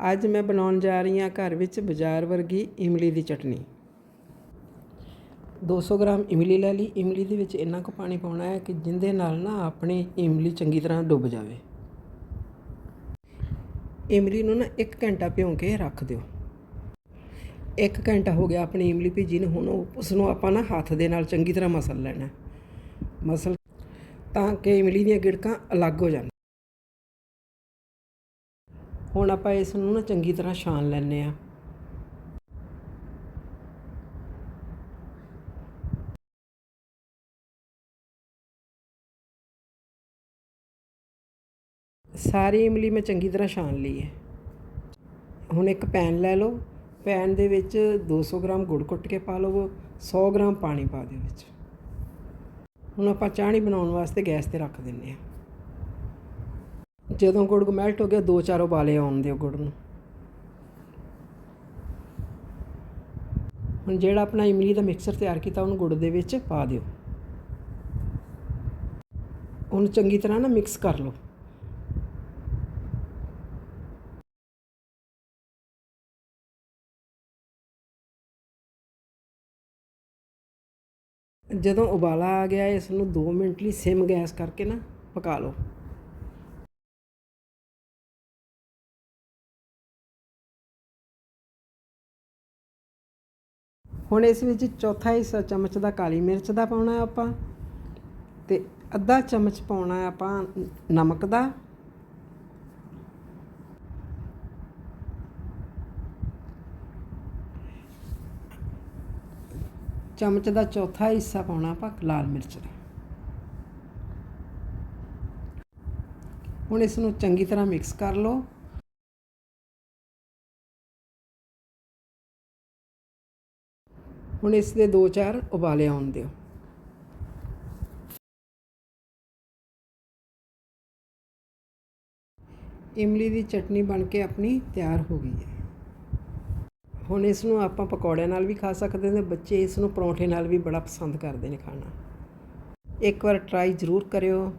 ਅੱਜ ਮੈਂ ਬਣਾਉਣ ਜਾ ਰਹੀ ਹਾਂ ਘਰ ਵਿੱਚ ਬਾਜ਼ਾਰ ਵਰਗੀ ਇਮਲੀ ਦੀ ਚਟਨੀ। 200 ਗ੍ਰਾਮ ਇਮਲੀ ਲੈ ਲਈ। ਇਮਲੀ ਦੇ ਵਿੱਚ ਇੰਨਾ ਕੁ ਪਾਣੀ ਪਾਉਣਾ ਹੈ ਕਿ ਜਿੰਦੇ ਨਾਲ ਨਾ ਆਪਣੀ ਇਮਲੀ ਚੰਗੀ ਤਰ੍ਹਾਂ ਡੁੱਬ ਜਾਵੇ। ਇਮਲੀ ਨੂੰ ਨਾ 1 ਘੰਟਾ ਭਿਉਂ ਕੇ ਰੱਖ ਦਿਓ। 1 ਘੰਟਾ ਹੋ ਗਿਆ ਆਪਣੀ ਇਮਲੀ ਭਿੱਜੀ ਨੂੰ। ਹੁਣ ਉਸ ਨੂੰ ਆਪਾਂ ਨਾ ਹੱਥ ਦੇ ਨਾਲ ਚੰਗੀ ਤਰ੍ਹਾਂ ਮਸਲ ਲੈਣਾ ਮਸਲ ਤਾਂ ਕਿ ਇਮਲੀ ਦੀਆਂ ਗਿੜਕਾਂ ਅਲੱਗ ਹੋ ਜਾਣ। ਹੁਣ ਆਪਾਂ ਇਸ ਨੂੰ ਨਾ ਚੰਗੀ ਤਰ੍ਹਾਂ ਛਾਣ ਲੈਣੇ ਆ ਸਾਰੀ ਇਮਲੀ ਮੈਂ ਚੰਗੀ ਤਰ੍ਹਾਂ ਛਾਣ ਲਈ ਹੈ। ਹੁਣ ਇੱਕ ਪੈਨ ਲੈ ਲਓ। ਪੈਨ ਦੇ ਵਿੱਚ 200 ਗ੍ਰਾਮ ਗੁੜ ਕੁੱਟ ਕੇ ਪਾ ਲਵੋ 100 ਗ੍ਰਾਮ ਪਾਣੀ ਪਾ ਦਿਓ ਵਿੱਚ। ਹੁਣ ਆਪਾਂ ਚਾਹਣੀ ਬਣਾਉਣ ਵਾਸਤੇ ਗੈਸ ਤੇ ਰੱਖ ਦਿੰਨੇ ਆ ਜਦੋਂ ਗੁੜ ਮੈਲਟ ਹੋ ਗਿਆ, ਦੋ ਚਾਰ ਉਬਾਲੇ ਆਉਣ ਦਿਓ ਗੁੜ ਨੂੰ। ਹੁਣ ਜਿਹੜਾ ਆਪਣਾ ਇਮਲੀ ਦਾ ਮਿਕਸਚਰ ਤਿਆਰ ਕੀਤਾ, ਉਹਨੂੰ ਗੁੜ ਦੇ ਵਿੱਚ ਪਾ ਦਿਓ। ਉਹਨੂੰ ਚੰਗੀ ਤਰ੍ਹਾਂ ਨਾ ਮਿਕਸ ਕਰ ਲਓ। ਜਦੋਂ ਉਬਾਲਾ ਆ ਗਿਆ, ਇਸ ਨੂੰ 2 ਮਿੰਟ ਲਈ ਸਿਮ ਗੈਸ ਕਰਕੇ ਨਾ ਪਕਾ ਲਓ। ਹੁਣ ਇਸ ਵਿੱਚ ਚੌਥਾ ਹਿੱਸਾ ਚਮਚ ਦਾ ਕਾਲੀ ਮਿਰਚ ਦਾ ਪਾਉਣਾ ਹੈ ਆਪਾਂ ਤੇ ਅੱਧਾ ਚਮਚ ਪਾਉਣਾ ਹੈ ਆਪਾਂ ਨਮਕ ਦਾ। ਚਮਚ ਦਾ ਚੌਥਾ ਹਿੱਸਾ ਪਾਉਣਾ ਆਪਾਂ ਲਾਲ ਮਿਰਚ ਦਾ। ਹੁਣ ਇਸ ਨੂੰ ਚੰਗੀ ਤਰ੍ਹਾਂ ਮਿਕਸ ਕਰ ਲਓ। ਹੁਣ ਇਸ ਦੇ 2-4 ਉਬਾਲੇ ਆਉਣ ਦਿਓ। ਇਮਲੀ ਦੀ ਚਟਨੀ ਬਣ ਕੇ ਆਪਣੀ ਤਿਆਰ ਹੋ ਗਈ ਹੈ। ਹੁਣ ਇਸ ਨੂੰ ਆਪਾਂ ਪਕੌੜਿਆਂ ਨਾਲ ਵੀ ਖਾ ਸਕਦੇ ਨੇ, ਬੱਚੇ ਇਸ ਨੂੰ ਪਰੌਂਠੇ ਨਾਲ ਵੀ ਬੜਾ ਪਸੰਦ ਕਰਦੇ ਨੇ ਖਾਣਾ। ਇੱਕ ਵਾਰ ਟਰਾਈ ਜ਼ਰੂਰ ਕਰਿਓ।